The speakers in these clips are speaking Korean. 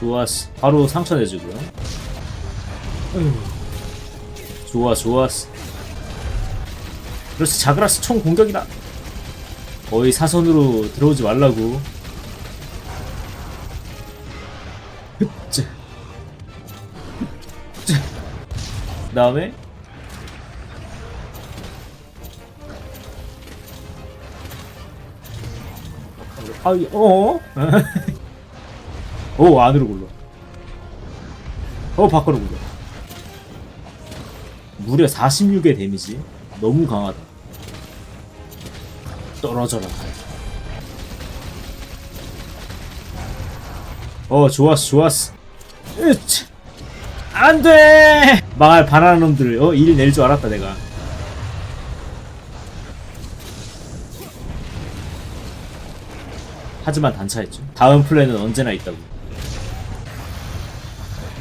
좋았어. 바로 상처 내주고요. 좋아, 좋았어. 그렇지, 자그라스 총 공격이다. 거의 사선으로 들어오지 말라고. 흡자. 그 다음에 아, 이- 어? 오, 안으로 굴러. 어, 밖으로 굴러. 무려 46의 데미지. 너무 강하다. 떨어져라. 어, 좋았어, 좋았어. 으차. 안 돼! 망할 바나나 놈들, 어, 일 낼 줄 알았다, 내가. 하지만 단차했죠. 다음 플랜은 언제나 있다고.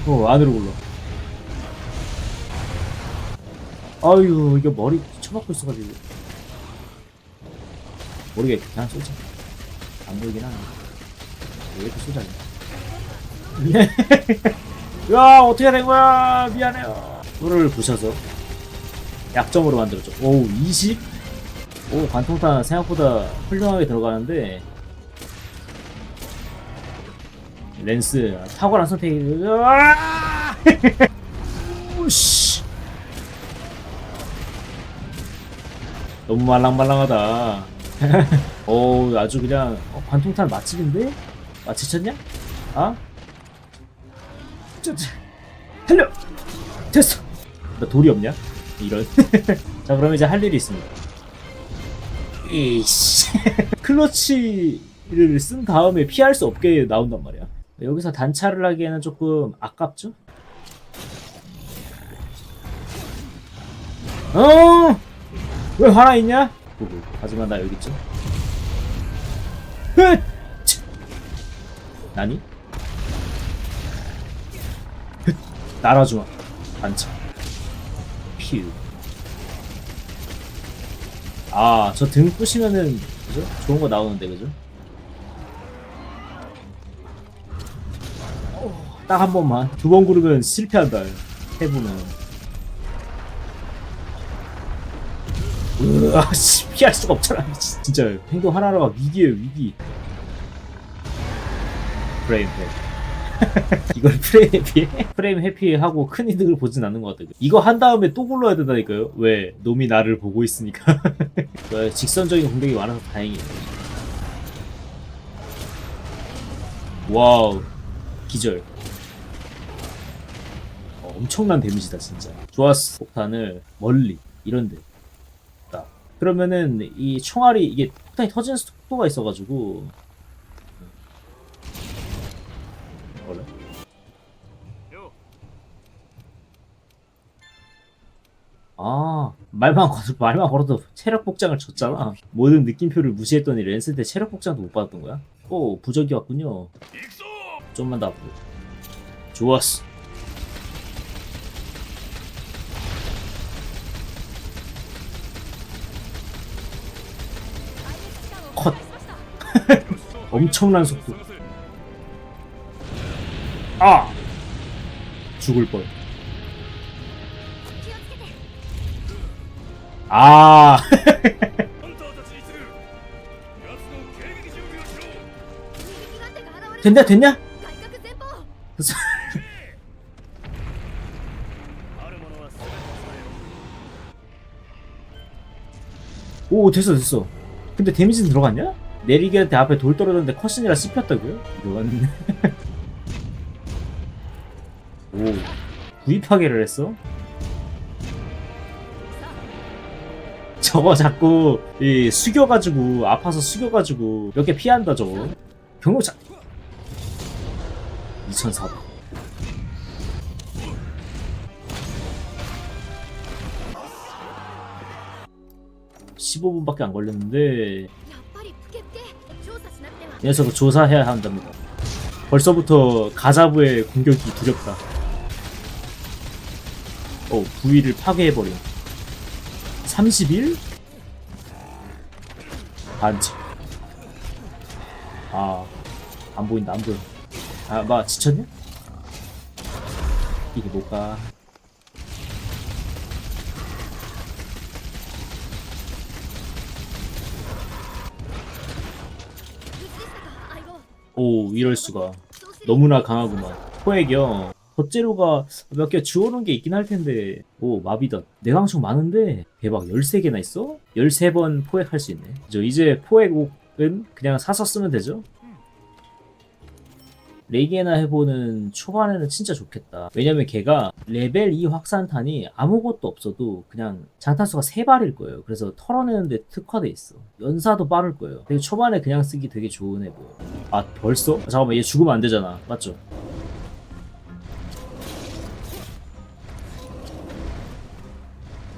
어, 안으로 굴러. 아유, 이게 머리 쳐박고 있어가지고. 모르겠 그냥 쏘자. 안 보이긴 하네. 왜 이렇게 쏘자. 야, 어떻게 된 거야? 미안해요. 뿔을 부셔서 약점으로 만들었죠. 오, 20? 오, 관통탄 생각보다 훌륭하게 들어가는데 렌스. 탁월한 선택이 으아! 오씨. 너무 말랑말랑하다. 오 아주 그냥. 어, 관통탄 맛집인데? 맛집쳤냐? 아? 저, 저, 달려! 됐어! 나 돌이 없냐? 이런. 자 그럼 이제 할 일이 있습니다. 이씨. 클러치를 쓴 다음에 피할 수 없게 나온단 말이야 여기서 단차를 하기에는 조금 아깝죠? 어! 왜 화나 있냐? 보고. 하지만 나 여기 있죠. 흐! 치! 나니? 흐! 날아주마. 단차. 퓨. 아, 저 등 부시면은, 그죠? 좋은 거 나오는데, 그죠? 딱 한 번만. 두 번 구르면 실패한다. 해보면. 으아, 씨, 피할 수가 없잖아. 진- 진짜 행동 하나하나가 위기예요, 위기. 프레임 회피. 이걸 프레임 회피해? 프레임 회피하고 큰 이득을 보진 않는 것 같아요. 이거 한 다음에 또 굴러야 된다니까요. 왜? 놈이 나를 보고 있으니까. 왜? 직선적인 공격이 많아서 다행이에요. 와우. 기절. 어, 엄청난 데미지다 진짜. 좋았어 폭탄을 멀리 이런데. 딱. 그러면은 이 총알이 이게 폭탄이 터지는 속도가 있어가지고. 원래 아 말만 걸어 말만 걸어도 체력 복장을 줬잖아. 모든 느낌표를 무시했더니 랜스 때 체력 복장도 못 받았던 거야? 오 부적이 왔군요. 좀만 더 앞으로. 좋았어 컷 엄청난 속도 아 죽을 뻔. 아. 된다 됐냐? 오 됐어 됐어 근데 데미지는 들어갔냐? 내리기한테 앞에 돌 떨어졌는데 컷신이라 씹혔다고요? 이건. 오, 구입하기를 했어? 저거 자꾸 이 숙여가지고 아파서 숙여가지고 몇 개 피한다 저거 경로차 2400 15분밖에 안 걸렸는데 녀석을 예, 조사해야 한답니다. 벌써부터 가자부의 공격이 두렵다. 어, 부위를 파괴해버려 31? 반칙. 아, 안 보인다, 안 보여. 아, 마, 지쳤냐? 이게 뭘까? 오, 이럴 수가. 너무나 강하구만. 포획이요. 덧재료가 몇 개 주워놓은 게 있긴 할 텐데. 오, 마비다. 내강총 많은데, 대박, 13개나 있어? 13번 포획할 수 있네. 그죠? 이제 포획 은 그냥 사서 쓰면 되죠? 레이게나 해보는 초반에는 진짜 좋겠다. 왜냐면 걔가 레벨 2 확산탄이 아무것도 없어도 그냥 장탄수가 3발일 거예요. 그래서 털어내는데 특화돼 있어. 연사도 빠를 거예요. 되게 초반에 그냥 쓰기 되게 좋은 애 보여. 아 벌써? 잠깐만 얘 죽으면 안 되잖아. 맞죠?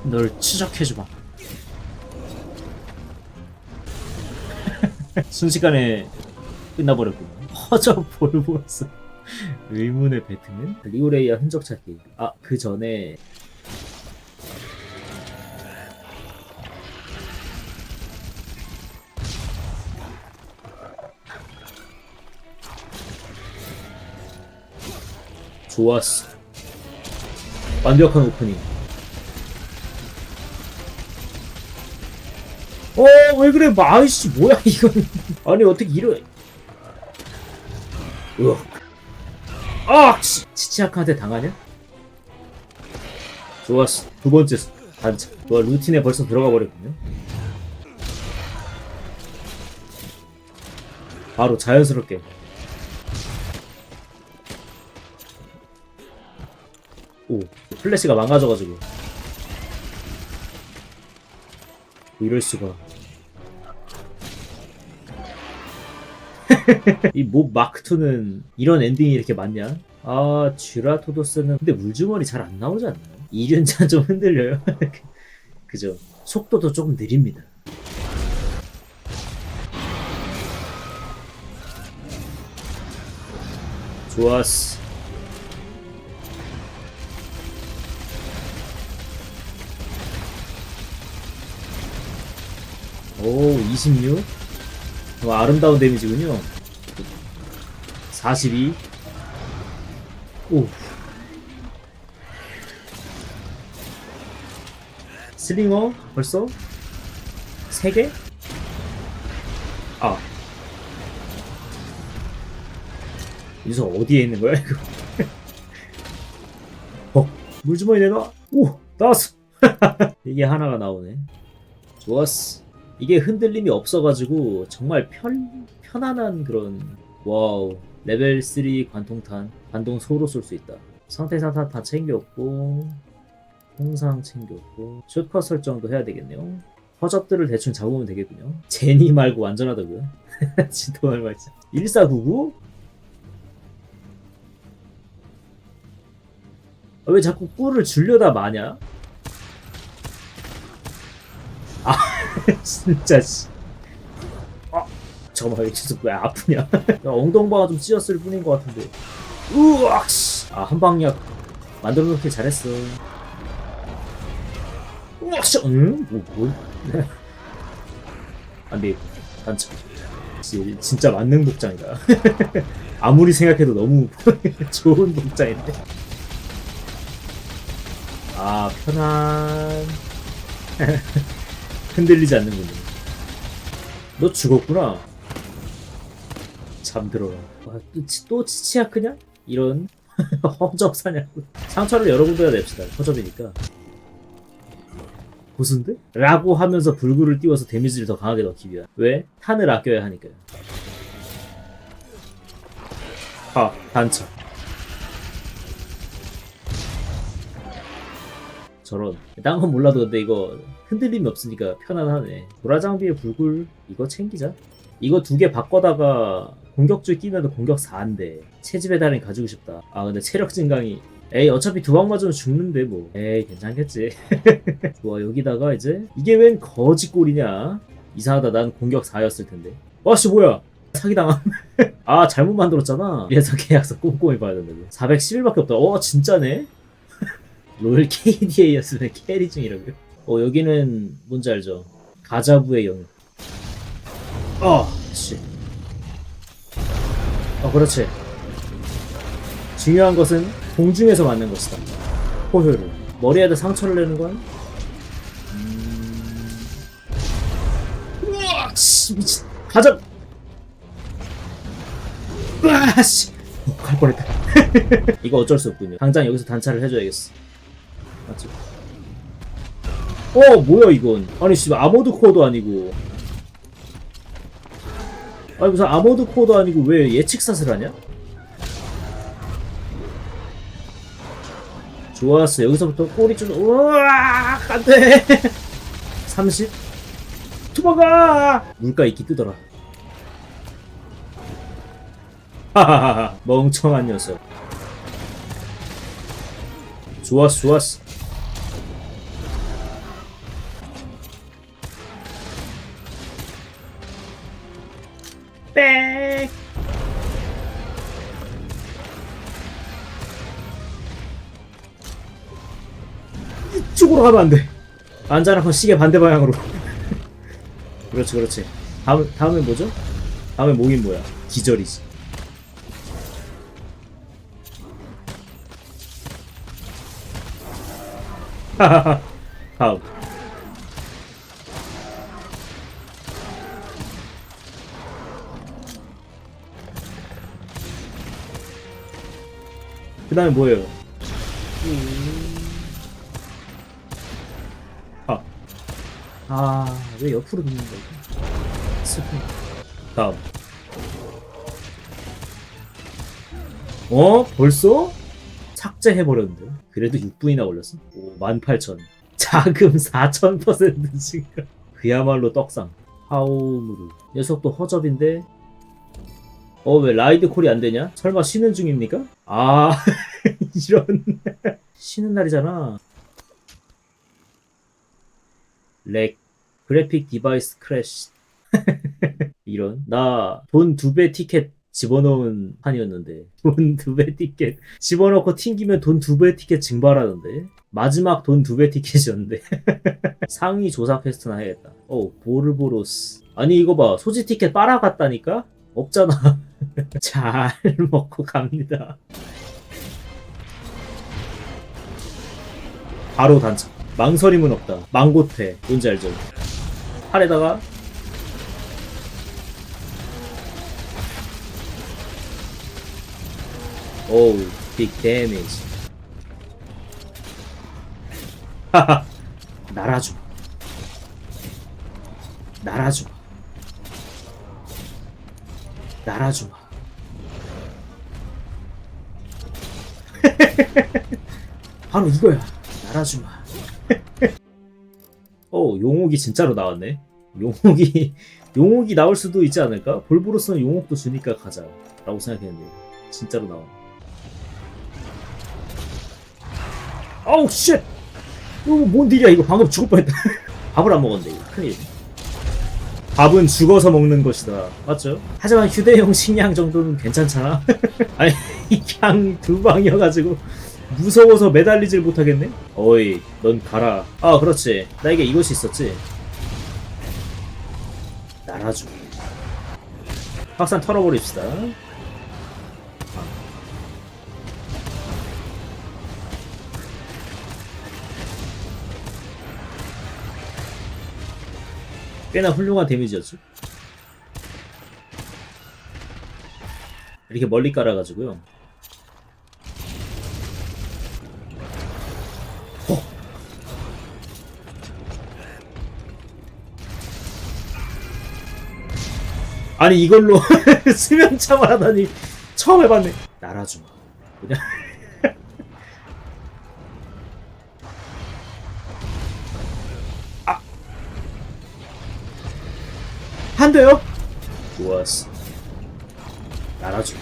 널 추적해주마. 순식간에 끝나버렸구나. 허저 볼보스. 의문의 배트맨? 리오레이아 흔적 찾기. 아, 그 전에. 좋았어. 완벽한 오프닝. 어, 왜 그래? 마이씨, 뭐야, 이건. 아니, 어떻게 이런. 으악. 아! 씨. 치치아카한테 당하냐? 좋았어. 두 번째 단차. 좋아, 루틴에 벌써 들어가 버렸군요. 바로 자연스럽게. 오, 플래시가 망가져가지고. 이럴 수가. 이몹 마크2는 이런 엔딩이 이렇게 많냐? 아, 쥐라토도스는 근데 물주머니 잘 안 나오지 않나요? 이륜차 좀 흔들려요. 그죠? 속도도 조금 느립니다. 좋았어. 오, 26? 어, 아름다운 데미지군요. 42. 오. 슬링어 벌써 3개? 아. 여기서 어디에 있는 거야, 이거? 어, 물주머니 내놔. 오, 나왔어. 이게 하나가 나오네. 좋았어. 이게 흔들림이 없어가지고 정말 편, 편안한 그런 와우 레벨 3 관통탄 관동 소로 쏠 수 있다 상태 사탄 다 챙겼고 홍상 챙겼고 숏컷 설정도 해야 되겠네요 허접들을 대충 잡으면 되겠군요 제니 말고 완전하다고요? 지도할 말지 1499? 아, 왜 자꾸 꿀을 줄려다 마냐? 아 진짜 씨. 아 잠깐만 이 녀석 왜 아프냐? 야, 엉덩바가 좀 찢었을 뿐인 것 같은데. 우악 씨. 아 한방약 만들어 놓길 잘했어. 우악 씨. 응? 뭐 뭐? 안돼 단차. 씨, 진짜 만능 복장이다. 아무리 생각해도 너무 좋은 복장인데. 아 편안. 흔들리지 않는군요. 너 죽었구나. 잠들어라. 와, 또, 치- 또 치치야 크냐? 이런 허접 사냐고. 상처를 여러 군데다 냅시다. 허접이니까. 고순데? 라고 하면서 불구를 띄워서 데미지를 더 강하게 넣기 위한. 왜? 탄을 아껴야 하니까요. 아, 단차. 저런. 딴 건 몰라도 근데 이거 흔들림이 없으니까 편안하네. 보라 장비에 불굴 이거 챙기자. 이거 두 개 바꿔다가 공격줄 끼면 공격 4인데 채집의 달인 가지고 싶다. 아 근데 체력 증강이 에이 어차피 두 방 맞으면 죽는데 뭐 에이 괜찮겠지. 좋아 여기다가 이제 이게 웬 거지꼴이냐. 이상하다 난 공격 4였을 텐데. 와씨 뭐야 사기당함. 아 잘못 만들었잖아. 이래서 계약서 꼼꼼히 봐야 된다고. 411밖에 없다. 어 진짜네. 롤 KDA였으면 캐리 중이라고요? 어 여기는 뭔지 알죠? 가자부의 영역. 어, 씨. 어 그렇지. 중요한 것은 공중에서 맞는 것이다. 포효를. 머리에다 상처를 내는 건? 음... 우와, 씨, 미친. 가자! 으아, 씨. 어, 갈 뻔했다. 이거 어쩔 수 없군요. 당장 여기서 단차를 해줘야겠어. 맞지? 어, 뭐야, 이건. 아니, 씨, 아모드 코어도 아니고. 아니, 무슨 아모드 코어도 아니고 왜 예측샷을 하냐? 좋았어. 여기서부터 꼬리 좀, 우와, 안 돼. 30? 도망가! 물가 있기 뜨더라. 하하하하, 멍청한 녀석. 좋았어, 좋았어. 이쪽으로 가면 안 돼. 안전한 시계 반대 방향으로. 그렇지, 그렇지. 다음, 다음엔 뭐죠? 다음에 뭐긴 뭐야? 기절이지. 다음. 그 다음에 뭐예요? 아. 아, 왜 옆으로 눕는 거야? 슬픈. 다음. 어? 벌써? 삭제해버렸는데. 그래도 6분이나 걸렸어? 오, 18,000. 자금 4,000% 증가. 그야말로 떡상. 하오무르. 녀석도 허접인데. 어, 왜 라이드 콜이 안 되냐? 설마 쉬는 중입니까? 아, 이런. 쉬는 날이잖아. 렉. 그래픽 디바이스 크래시. 이런. 나 돈 두 배 티켓 집어넣은 판이었는데. 돈 두 배 티켓. 집어넣고 튕기면 돈 두 배 티켓 증발하던데. 마지막 돈 두 배 티켓이었는데. 상위 조사 퀘스트나 해야겠다. 어, 보르보로스. 아니, 이거 봐. 소지 티켓 빨아갔다니까? 없잖아. 잘 먹고 갑니다. 바로 단차. 망설임은 없다. 망고태. 뭔지 알죠? 팔에다가 오우, 빅 데미지. 하하. 날아줘. 날아줘. 날아줘. 바로 이거야. 날아주마. 어, 용옥이 진짜로 나왔네. 용옥이, 용옥이 나올 수도 있지 않을까? 볼브로스는 용옥도 주니까 가자. 라고 생각했는데. 진짜로 나와. 아우, 쉣! 이거 뭔 딜이야, 이거 방금 죽을 뻔했다. 밥을 안 먹었는데, 이거. 큰일. 밥은 죽어서 먹는 것이다. 맞죠? 하지만 휴대용 식량 정도는 괜찮잖아. 아니, 그냥 두 방이어가지고 무서워서 매달리질 못하겠네? 어이, 넌 가라. 아, 그렇지. 나에게 이것이 있었지. 날아줘. 확산 털어버립시다. 꽤나 훌륭한 데미지였죠. 이렇게 멀리 깔아가지고요. 아니 이걸로 수면 참을 하다니 처음 해봤네. 날아주마. 그냥 한 대요? 좋았어. 날아줘.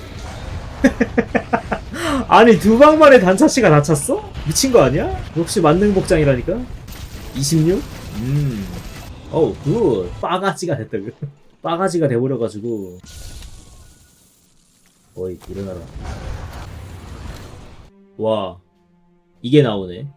아니 두 방만에 단차씨가 다쳤어? 미친 거 아니야? 역시 만능 복장이라니까. 26? 음. 어우 굿. 빠가지가 됐다고. 빠가지가 돼버려가지고. 어이 일어나라. 와 이게 나오네.